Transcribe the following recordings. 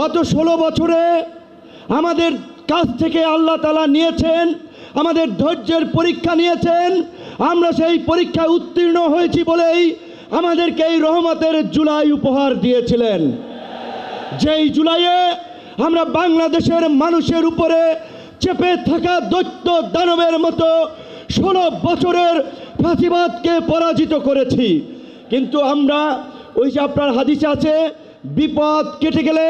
গত ষোলো বছরে আমাদের কাছ থেকে আল্লাহ তালা নিয়েছেন, আমাদের ধৈর্যের পরীক্ষা নিয়েছেন, আমরা সেই পরীক্ষায় উত্তীর্ণ হয়েছি বলেই আমাদেরকে এই রহমতের জুলাই উপহার দিয়েছিলেন। যেই জুলাইয়ে আমরা বাংলাদেশের মানুষের উপরে চেপে থাকা দৈত্য দানবের মতো ষোলো বছরের ফাঁসিবাদকে পরাজিত করেছি। কিন্তু আমরা ওই যে আপনার হাদিসে আছে বিপদ কেটে গেলে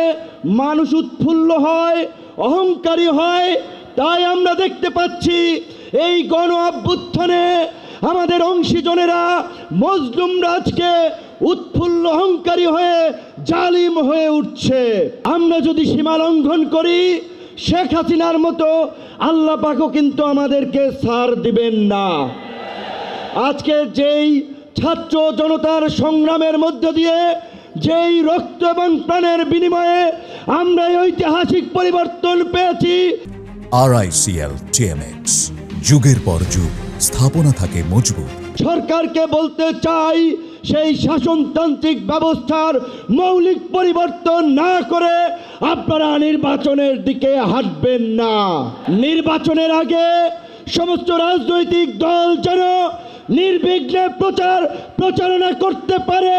মানুষ উৎফুল্ল হয়, অহংকারী হয়। তাই আমরা দেখতে পাচ্ছি এই গণ অভ্যুত্থানে আমাদের অংশীজনেরা মজলুম রাজকে উৎফুল্ল অহংকারী হয়ে জালিম হয়ে উঠছে। আমরা যদি সীমা লঙ্ঘন করি, শেখ হাসিনার মতো আল্লাহ পাকও কিন্তু আমাদেরকে সার দিবেন না। আজকে যেই ছাত্র জনতার সংগ্রামের মধ্য দিয়ে যেই রক্ত এবং প্রাণের বিনিময়ে আমরা ঐতিহাসিক পরিবর্তন পেয়েছি। আরআইসিএল টিএমএক্স যুগের পর যুগ স্থাপনা থাকে মজবুত। সরকারকে বলতে চাই সেই শাসনতান্ত্রিক ব্যবস্থার মৌলিক পরিবর্তন না করে আপনারা নির্বাচনের দিকে হাঁটবেন না। নির্বাচনের আগে সমস্ত রাজনৈতিক দল যেন নির্বিঘ্নে প্রচার প্রচারণা করতে পারে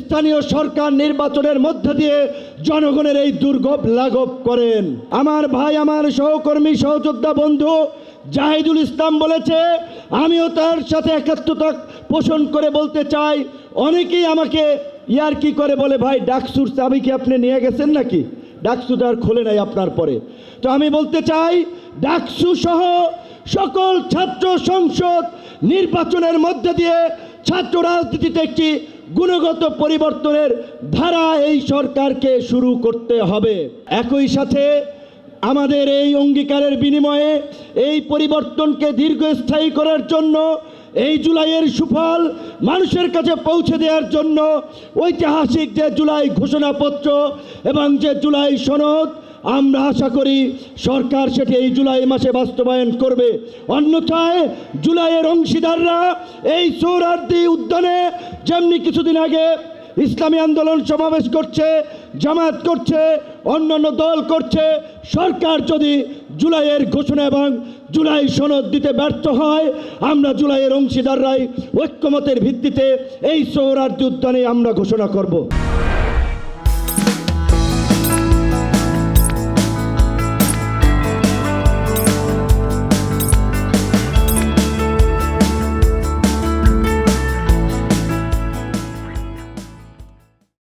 স্থানীয় সরকার নির্বাচনের মধ্যে দিয়ে জনগণের এই দুর্গব লাঘব করেন। আমার ভাই, আমার সহকর্মী, সহযোদ্ধা বন্ধু জাহিদুল ইসলাম বলেছে, আমিও তার সাথে একাত্মতা পোষণ করে বলতে চাই। অনেকেই আমাকে ইয়ার কি করে বলে, ভাই, ডাকসুর চাবি কি আপনি নিয়ে গেছেন নাকি? ডাকসু তো আর খোলে নাই আপনার পরে। তো আমি বলতে চাই, ডাকসু সহ সকল ছাত্র সংসদ নির্বাচনের মধ্যে দিয়ে ছাত্র রাজনীতিতে একটি গুণগত পরিবর্তনের ধারা এই সরকারকে শুরু করতে হবে। একই সাথে আমাদের এই অঙ্গীকারের বিনিময়ে এই পরিবর্তনকে দীর্ঘস্থায়ী করার জন্য, এই জুলাইয়ের সুফল মানুষের কাছে পৌঁছে দেওয়ার জন্য ঐতিহাসিক যে জুলাই ঘোষণাপত্র এবং যে জুলাই সনদ আমরা আশা করি সরকার সেটি এই জুলাই মাসে বাস্তবায়ন করবে। অন্যথায় জুলাইয়ের অংশীদাররা এই সৌরার্দি উদ্যানে যেমনি কিছুদিন আগে ইসলামী আন্দোলন সমাবেশ করছে জামাত করছে, অন্যান্য দল করছে, সরকার যদি জুলাইয়ের ঘোষণা এবং জুলাই সনদ দিতে ব্যর্থ হয়, আমরা জুলাইয়ের অংশীদাররাই ঐক্যমতের ভিত্তিতে এই সৌরার্দি উদ্যানে আমরা ঘোষণা করব।